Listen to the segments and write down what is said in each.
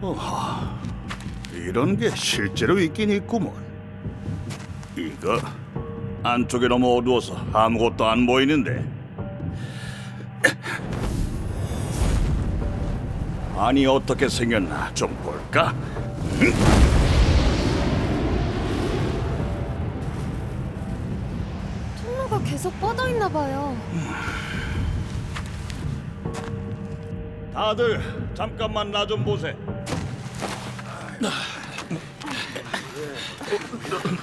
어하, 이런 게 실제로 있긴 있구먼. 이거 안쪽이 너무 어두워서 아무것도 안 보이는데. 아니 어떻게 생겼나 좀 볼까? 통로가 계속 뻗어 있나 봐요. 다들 잠깐만 나 좀 보세.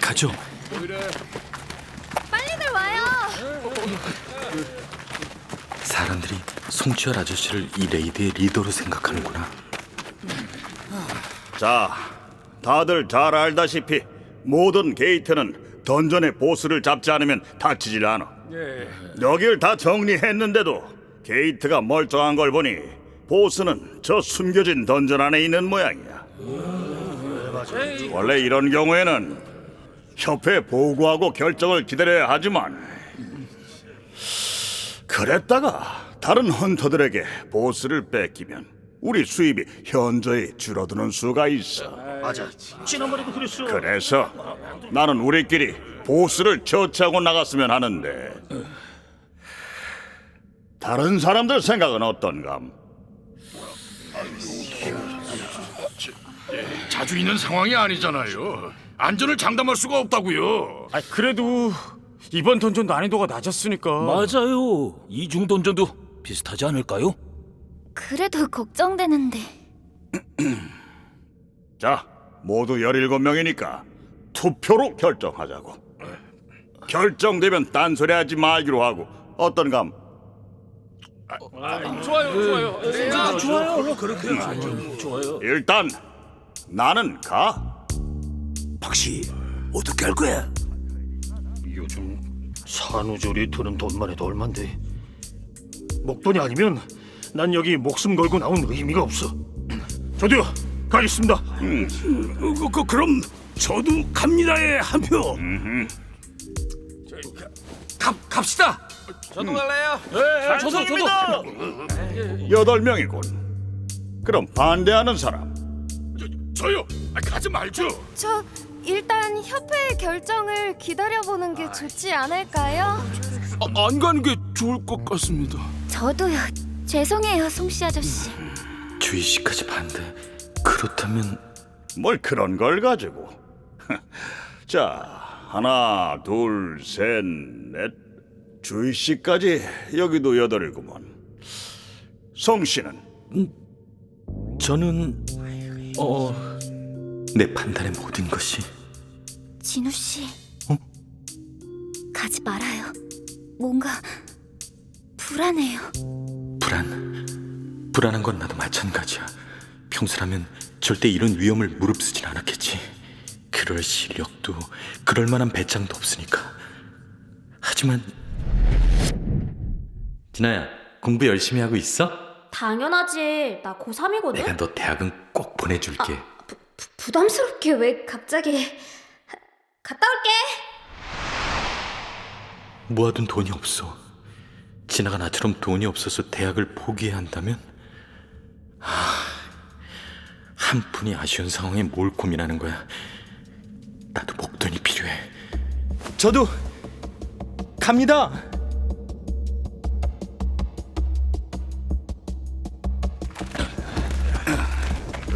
가죠. 빨리들 와요. 사람들이 송치열 아저씨를 이 레이드의 리더로 생각하는구나. 자, 다들 잘 알다시피 모든 게이트는 던전의 보스를 잡지 않으면 닫히질 않아. 여길 다 정리했는데도 게이트가 멀쩡한 걸 보니 보스는 저 숨겨진 던전 안에 있는 모양이야. 원래 이런 경우에는 협회 보고하고 결정을 기다려야 하지만 그랬다가 다른 헌터들에게 보스를 뺏기면 우리 수입이 현저히 줄어드는 수가 있어. 맞아. 지난번에도 그랬어. 그래서 나는 우리끼리 보스를 처치하고 나갔으면 하는데 다른 사람들 생각은 어떤감? 자주 있는 상황이 아니잖아요. 안전을 장담할 수가 없다고요. 아 그래도 이번 던전 난이도가 낮았으니까 맞아요. 이중 던전도 비슷하지 않을까요? 그래도 걱정되는데. 자, 모두 17명이니까 투표로 결정하자고. 결정되면 딴소리 하지 말기로 하고 어떤감? 일단 나는 가. 박씨, 어떻게 할 거야? 요즘 산후조리 드는 돈만 해도 얼만데. 목돈이 아니면 난 여기 목숨 걸고 나온 의미가 없어. 저도요, 가겠습니다. 그, 그, 그럼 저도 갑니다의 한 표. 갑, 갑시다 저도 저도 여덟 명이군. 그럼 반대하는 사람. 저요. 아, 가지 말죠. 저 일단 협회의 결정을 기다려보는 게 좋지 않을까요? 아, 안 가는 게 좋을 것 같습니다. 저도요. 죄송해요, 송씨 아저씨. 주희 씨까지 반대. 그렇다면 뭘 그런 걸 가지고. 자, 하나, 둘, 셋, 넷. 주희 씨까지 여기도 여덟이구먼. 성 씨는 저는 어 내 판단의 모든 것이 진우 씨. 가지 말아요. 뭔가 불안해요. 불안. 불안한 건 나도 마찬가지야. 평소라면 절대 이런 위험을 무릅쓰진 않았겠지. 그럴 실력도 그럴 만한 배짱도 없으니까. 하지만 진아야 공부 열심히 하고 있어? 당연하지. 나 고3이거든. 내가 너 대학은 꼭 보내줄게. 부담스럽게 왜 갑자기 갔다 올게. 모아둔 돈이 없어. 진아가 나처럼 돈이 없어서 대학을 포기해야 한다면 하, 한 푼이 아쉬운 상황에 뭘 고민하는 거야. 나도 목돈이 필요해. 저도 갑니다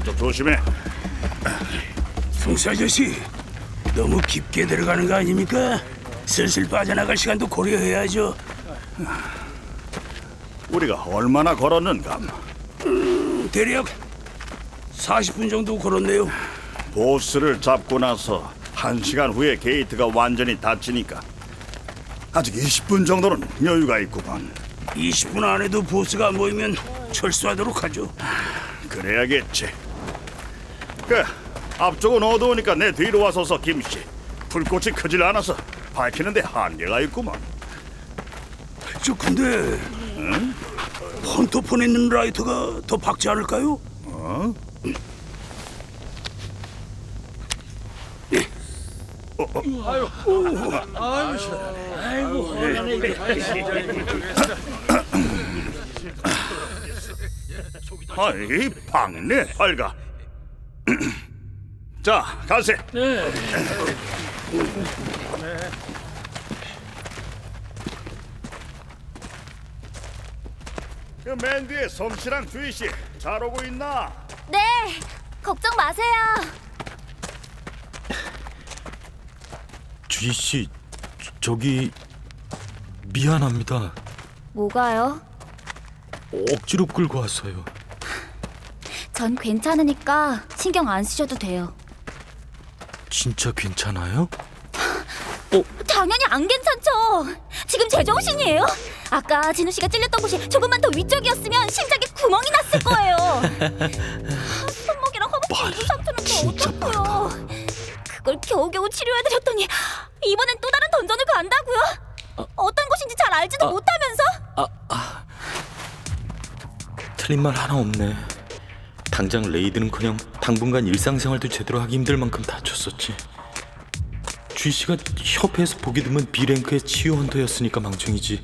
좀 조심해. 송씨 아저씨, 너무 깊게 들어가는 거 아닙니까? 슬슬 빠져나갈 시간도 고려해야죠. 우리가 얼마나 걸었는가? 대략 40분 정도 걸었네요. 보스를 잡고 나서 한 시간 후에 게이트가 완전히 닫히니까 아직 20분 정도는 여유가 있구만. 20분 안에도 보스가 안 보이면 철수하도록 하죠. 그래야겠지. 그 앞쪽은 어두우니까 내 뒤로 와서서 김씨. 불꽃이 크질 않아서 밝히는데 한계가 있구만. 저 근데 헌터폰에 있는 라이터가 더 밝지 않을까요? 아이 박네 빨가. 자 가세. 그맨 뒤에 솜씨랑 주희 씨 잘 오고 있나? 네, 걱정 마세요. 주희 씨, 저- 저기 미안합니다. 뭐가요? 억지로 끌고 왔어요. 전 괜찮으니까 신경 안 쓰셔도 돼요. 진짜 괜찮아요? 당연히 안 괜찮죠. 지금 제정신이에요? 아까 진우 씨가 찔렸던 곳이 조금만 더 위쪽이었으면 심장에 구멍이 났을 거예요. 손목이랑 허벅지 이부 상처는 진짜 또 어떡해요? 그걸 겨우겨우 치료해드렸더니 이번엔 또 다른 던전을 간다고요? 어떤 곳인지 잘 알지도 못하면서? 틀린 말 하나 없네. 당장 레이드는커녕 당분간 일상생활도 제대로 하기 힘들 만큼 다쳤었지. 주희 씨가 협회에서 보기 드문 B랭크의 치유 헌터였으니까 망정이지.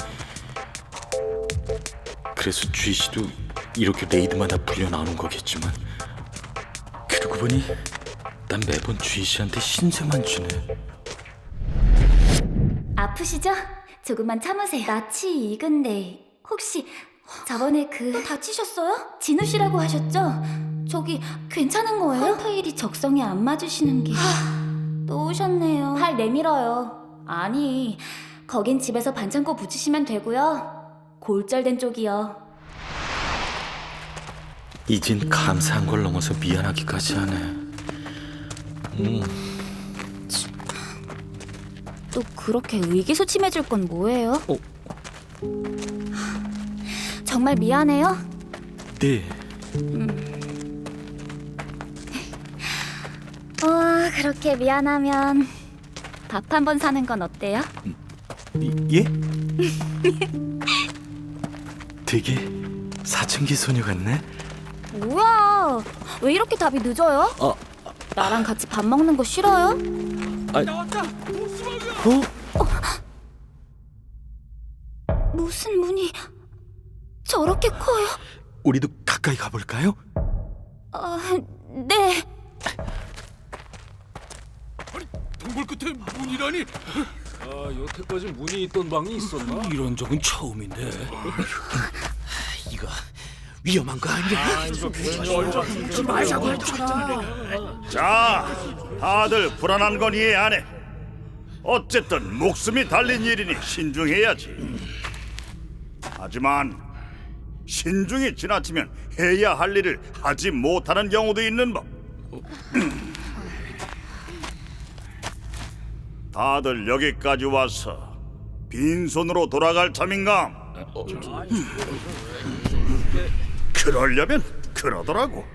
그래서 주희 씨도 이렇게 레이드마다 불려 나오는 거겠지만 그러고 보니 난 매번 주희 씨한테 신세만 주네. 아프시죠? 조금만 참으세요. 낯이 익은데 혹시 저번에 그 다치셨어요? 진우 씨라고 하셨죠? 저기 괜찮은 거예요? 헌터일이 적성에 안 맞으시는 게. 또 오셨네요. 팔 내밀어요. 아니, 거긴 집에서 반창고 붙이시면 되고요. 골절된 쪽이요. 이젠 감사한 걸 넘어서 미안하기까지 하네. 또 그렇게 의기소침해질 건 뭐예요? 어. 정말 미안해요. 네. 그렇게 미안하면 밥 한 번 사는 건 어때요? 예? 되게 사춘기 소녀 같네. 뭐야? 왜 이렇게 답이 늦어요? 어. 나랑 같이 밥 먹는 거 싫어요? 어? 무슨 문이 저렇게 커요? 우리도 가까이 가볼까요? 어, 네. 동굴 끝에 문이라니. 아, 여태까지 문이 있던 방이 있었나? 이런 적은 처음인데. 이거 위험한 거 아니야? 자, 다들 불안한 건 이해 안 해. 어쨌든 목숨이 달린 일이니 신중해야지. 하지만 신중이 지나치면 해야 할 일을 하지 못하는 경우도 있는 법. 다들 여기까지 와서 빈손으로 돌아갈 참인가? 그러려면 그러더라고.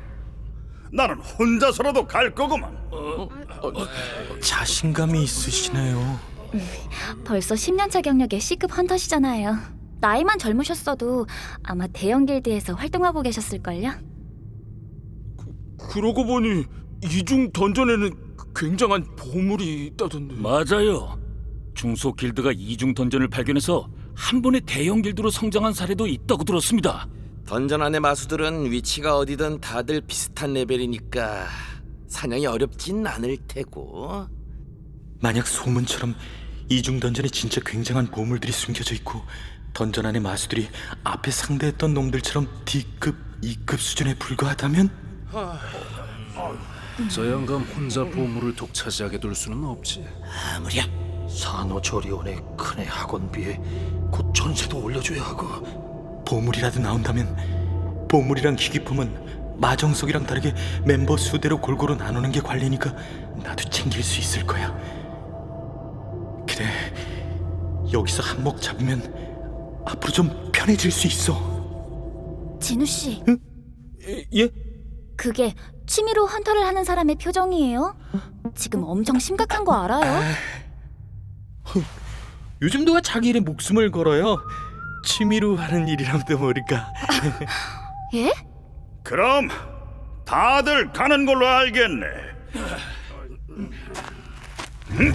나는 혼자서라도 갈 거구만. 자신감이 있으시네요. 벌써 10년차 경력의 C급 헌터시잖아요. 나이만 젊으셨어도 아마 대형 길드에서 활동하고 계셨을걸요? 그러고 보니 이중 던전에는 굉장한 보물이 있다던데. 맞아요. 중소 길드가 이중 던전을 발견해서 한 번에 대형 길드로 성장한 사례도 있다고 들었습니다. 던전 안의 마수들은 위치가 어디든 다들 비슷한 레벨이니까 사냥이 어렵진 않을 테고 만약 소문처럼 이중 던전에 진짜 굉장한 보물들이 숨겨져 있고 던전 안의 마수들이 앞에 상대했던 놈들처럼 D급, E급 수준에 불과하다면 저 영감 혼자 보물을 독차지하게 둘 수는 없지. 아무랴 산호조리원의 큰애 학원비에 곧 전세도 올려줘야 하고 보물이라도 나온다면 보물이랑 희귀품은 마정석이랑 다르게 멤버 수대로 골고루 나누는 게 관리니까 나도 챙길 수 있을 거야. 그래, 여기서 한몫 잡으면 앞으로 좀 편해질 수 있어. 진우 씨, 예? 그게 취미로 헌터를 하는 사람의 표정이에요? 지금 엄청 심각한 거 알아요? 요즘 누가 자기 일에 목숨을 걸어요? 취미로 하는 일이라도 모를까. 예? 그럼 다들 가는 걸로 알겠네. 음?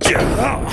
자,